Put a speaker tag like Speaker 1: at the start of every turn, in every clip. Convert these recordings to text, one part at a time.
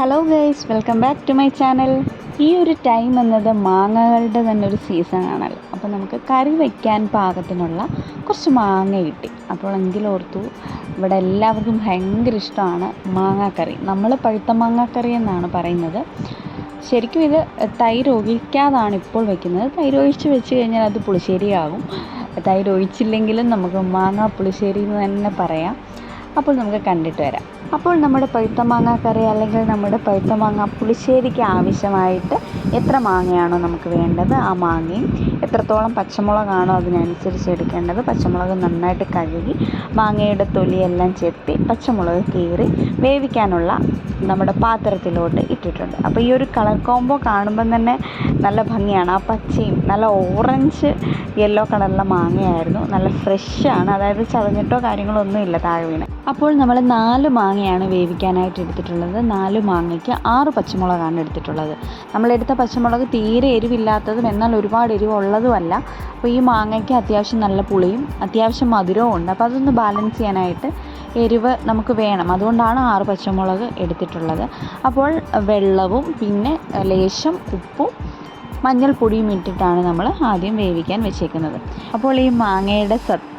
Speaker 1: Hello guys welcome back to my channel ഈ ഒരു time എന്നത് മാങ്ങകളുടെ തന്നെ ഒരു സീസൺ ആണല്ലോ. അപ്പോൾ നമുക്ക് കറി വയ്ക്കാൻ പാകത്തിനുള്ള കുറച്ച് മാങ്ങ കിട്ടി. അപ്പോൾ എങ്കിലോർത്തു ഇവിടെ എല്ലാവർക്കും ഭയങ്കര ഇഷ്ടമാണ് മാങ്ങാക്കറി. നമ്മൾ പഴുത്ത മാങ്ങാക്കറി എന്നാണ് പറയുന്നത്. ശരിക്കും ഇത് തൈര് ഒഴിക്കാതാണ് ഇപ്പോൾ വെക്കുന്നത്. തൈര് ഒഴിച്ച് വെച്ച് കഴിഞ്ഞാൽ അത് പുളിശ്ശേരിയാകും. തൈര് ഒഴിച്ചില്ലെങ്കിലും നമുക്ക് മാങ്ങ പുളിശ്ശേരി എന്ന് തന്നെ പറയാം. അപ്പോൾ നമുക്ക് കണ്ടിട്ട് വരാം. അപ്പോൾ നമ്മുടെ പഴുത്ത മാങ്ങ കറി അല്ലെങ്കിൽ നമ്മുടെ പഴുത്ത മാങ്ങ പുളിശ്ശേരിക്ക് ആവശ്യമായിട്ട് എത്ര മാങ്ങയാണോ നമുക്ക് വേണ്ടത് ആ മാങ്ങയും എത്രത്തോളം പച്ചമുളകാണോ അതിനനുസരിച്ച് എടുക്കേണ്ടത് പച്ചമുളക് നന്നായിട്ട് കഴുകി മാങ്ങയുടെ തൊലിയെല്ലാം ചെത്തി പച്ചമുളക് കീറി വേവിക്കാനുള്ള നമ്മുടെ പാത്രത്തിലോട്ട് ഇട്ടിട്ടുണ്ട്. അപ്പോൾ ഈ ഒരു കളർ കോംബോ കാണുമ്പം തന്നെ നല്ല ഭംഗിയാണ്. ആ പച്ചയും നല്ല ഓറഞ്ച് യെല്ലോ കളറിലെ മാങ്ങയായിരുന്നു. നല്ല ഫ്രഷാണ് അതായത് ചതഞ്ഞിട്ടോ കാര്യങ്ങളോ ഒന്നും ഇല്ല താഴെ വീണ്. അപ്പോൾ നമ്മൾ നാല് മാങ്ങയാണ് വേവിക്കാനായിട്ട് എടുത്തിട്ടുള്ളത്. നാല് മാങ്ങയ്ക്ക് ആറ് പച്ചമുളകാണ് എടുത്തിട്ടുള്ളത്. നമ്മളെടുത്ത പച്ചമുളക് തീരെ എരിവില്ലാത്തതും എന്നാൽ ഒരുപാട് എരിവുള്ളതുമല്ല. അപ്പോൾ ഈ മാങ്ങയ്ക്ക് അത്യാവശ്യം നല്ല പുളിയും അത്യാവശ്യം മധുരവും ഉണ്ട്. അപ്പോൾ അതൊന്ന് ബാലൻസ് ചെയ്യാനായിട്ട് എരിവ് നമുക്ക് വേണം. അതുകൊണ്ടാണ് ആറ് പച്ചമുളക് എടുത്തിട്ടുള്ളത്. അപ്പോൾ വെള്ളവും പിന്നെ ലേശം ഉപ്പും മഞ്ഞൾപ്പൊടിയും ഇട്ടിട്ടാണ് നമ്മൾ ആദ്യം വേവിക്കാൻ വെച്ചേക്കുന്നത്. അപ്പോൾ ഈ മാങ്ങയുടെ സത്തും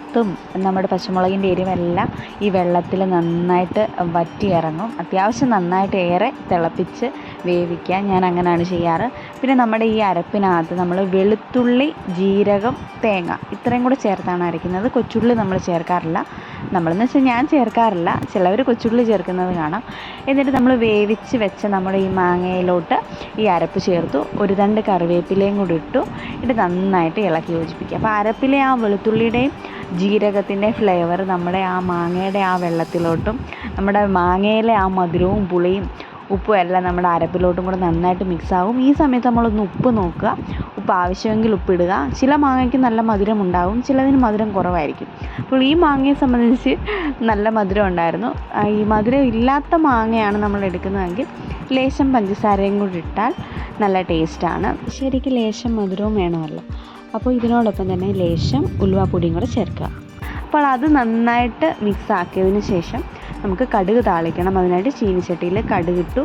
Speaker 1: നമ്മുടെ പച്ചമുളകിന്റെ എരിവെല്ലാം ഈ വെള്ളത്തിൽ നന്നായിട്ട് വറ്റി ഇറങ്ങും അത്യാവശ്യം നന്നായിട്ട് ഏറെ തിളപ്പിച്ച് വേവിക്കുക. ഞാൻ അങ്ങനെയാണ് ചെയ്യാറ്. പിന്നെ നമ്മുടെ ഈ അരപ്പിനകത്ത് നമ്മൾ വെളുത്തുള്ളി ജീരകം തേങ്ങ ഇത്രയും കൂടെ ചേർത്താണ് അരയ്ക്കുന്നത്. കൊച്ചുള്ളി നമ്മൾ ചേർക്കാറില്ല. നമ്മളെന്ന് വെച്ചാൽ ഞാൻ ചേർക്കാറില്ല. ചിലവർ കൊച്ചുള്ളി ചേർക്കുന്നത് കാണാം. എന്നിട്ട് നമ്മൾ വേവിച്ച് വെച്ച നമ്മുടെ ഈ മാങ്ങയിലോട്ട് ഈ അരപ്പ് ചേർത്തു. ഒരു രണ്ട് കറിവേപ്പിലയും കൂടി ഇട്ടു. ഇത് നന്നായിട്ട് ഇളക്കി യോജിപ്പിക്കുക. അപ്പോൾ അരപ്പിലെ ആ വെളുത്തുള്ളിയുടെയും ജീരകത്തിന്റെ ഫ്ലേവർ നമ്മുടെ ആ മാങ്ങയുടെ ആ വെള്ളത്തിലോട്ടും നമ്മുടെ മാങ്ങയിലെ ആ മധുരവും പുളിയും ഉപ്പും എല്ലാം നമ്മുടെ അരപ്പിലോട്ടും കൂടെ നന്നായിട്ട് മിക്സ് ആകും ഈ സമയത്ത് നമ്മളൊന്ന് ഉപ്പ് നോക്കുക. ഉപ്പ് ആവശ്യമെങ്കിൽ ഉപ്പിടുക ചില മാങ്ങയ്ക്ക് നല്ല മധുരം ഉണ്ടാവും. ചിലതിന് മധുരം കുറവായിരിക്കും. അപ്പോൾ ഈ മാങ്ങയെ സംബന്ധിച്ച് നല്ല മധുരം ഉണ്ടായിരുന്നു. ഈ മധുരം ഇല്ലാത്ത മാങ്ങയാണ് നമ്മൾ എടുക്കുന്നതെങ്കിൽ ലേശം പഞ്ചസാരയും കൂടി ഇട്ടാൽ നല്ല ടേസ്റ്റാണ് ശരിക്കും ലേശം മധുരവും വേണമല്ലോ. അപ്പോൾ ഇതിനോടൊപ്പം തന്നെ ലേശം ഉലുവാപ്പൊടിയും കൂടെ ചേർക്കുക. അപ്പോൾ അത് നന്നായിട്ട് മിക്സ് ആക്കിയതിന് ശേഷം നമുക്ക് കടുക് താളിക്കണം. അതിനായിട്ട് ചീനിച്ചട്ടിയിൽ കടുകിട്ടു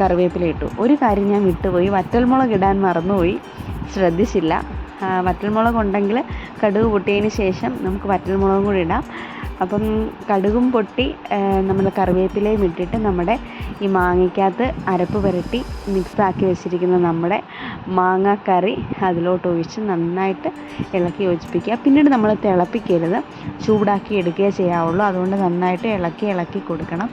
Speaker 1: കറിവേപ്പില ഇട്ടു. ഒരു കാര്യം ഞാൻ വിട്ടുപോയി. വറ്റൽമുളക് ഇടാൻ മറന്നുപോയി. ശ്രദ്ധിച്ചില്ല. വറ്റൽമുളക് ഉണ്ടെങ്കിൽ കടുക് പൊട്ടിയതിന് ശേഷം നമുക്ക് വറ്റൽമുളകും കൂടി ഇടാം. അപ്പം കടുകും പൊട്ടി നമ്മൾ കറിവേപ്പിലയും ഇട്ടിട്ട് നമ്മുടെ ഈ മാങ്ങയ്ക്കകത്ത് അരപ്പ് പുരട്ടി മിക്സാക്കി വെച്ചിരിക്കുന്ന നമ്മുടെ മാങ്ങാക്കറി അതിലോട്ട് ഒഴിച്ച് നന്നായിട്ട് ഇളക്കി യോജിപ്പിക്കുക. പിന്നീട് നമ്മൾ തിളപ്പിക്കരുത്. ചൂടാക്കി എടുക്കുകയേ ചെയ്യാവുള്ളൂ. അതുകൊണ്ട് നന്നായിട്ട് ഇളക്കി ഇളക്കി കൊടുക്കണം.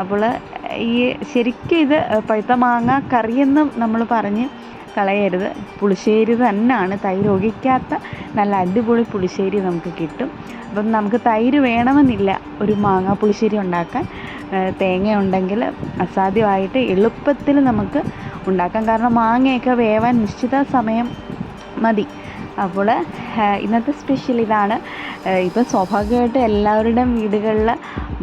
Speaker 1: അപ്പോൾ ഈ ശരിക്കും ഇത് പഴുത്ത മാങ്ങ കറിയെന്നും നമ്മൾ പറഞ്ഞ് കളയരുത്. പുളിശ്ശേരി തന്നെയാണ്. തൈര് ഒഴിക്കാത്ത നല്ല അടിപൊളി പുളിശ്ശേരി നമുക്ക് കിട്ടും. അപ്പം നമുക്ക് തൈര് വേണമെന്നില്ല ഒരു മാങ്ങ പുളിശ്ശേരി ഉണ്ടാക്കാൻ. തേങ്ങ ഉണ്ടെങ്കിൽ അസാധ്യമായിട്ട് എളുപ്പത്തിൽ നമുക്ക് ഉണ്ടാക്കാം. കാരണം മാങ്ങയൊക്കെ വേവാൻ നിശ്ചിത സമയം മതി. അപ്പോൾ ഇന്നത്തെ സ്പെഷ്യൽ ഇതാണ്. ഇപ്പോൾ സ്വാഭാവികമായിട്ട് എല്ലാവരുടെയും വീടുകളിൽ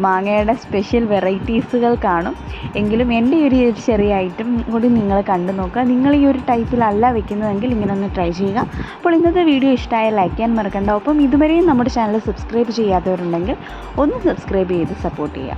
Speaker 1: മാങ്ങയുടെ സ്പെഷ്യൽ വെറൈറ്റീസുകൾ കാണും. എങ്കിലും എന്റെ ഒരു ചെറിയ ഐറ്റം കൂടി നിങ്ങൾ കണ്ടു നോക്കുക. നിങ്ങൾ ഈ ഒരു ടൈപ്പിലല്ല വെക്കുന്നതെങ്കിൽ ഇങ്ങനെ ഒന്ന് ട്രൈ ചെയ്യുക. അപ്പോൾ ഇന്നത്തെ വീഡിയോ ഇഷ്ടമായ ലൈക്ക് ചെയ്യാൻ മറക്കണ്ട. ഒപ്പം ഇതുവരെയും നമ്മുടെ ചാനൽ സബ്സ്ക്രൈബ് ചെയ്യാത്തവരുണ്ടെങ്കിൽ ഒന്ന് സബ്സ്ക്രൈബ് ചെയ്ത് സപ്പോർട്ട് ചെയ്യുക.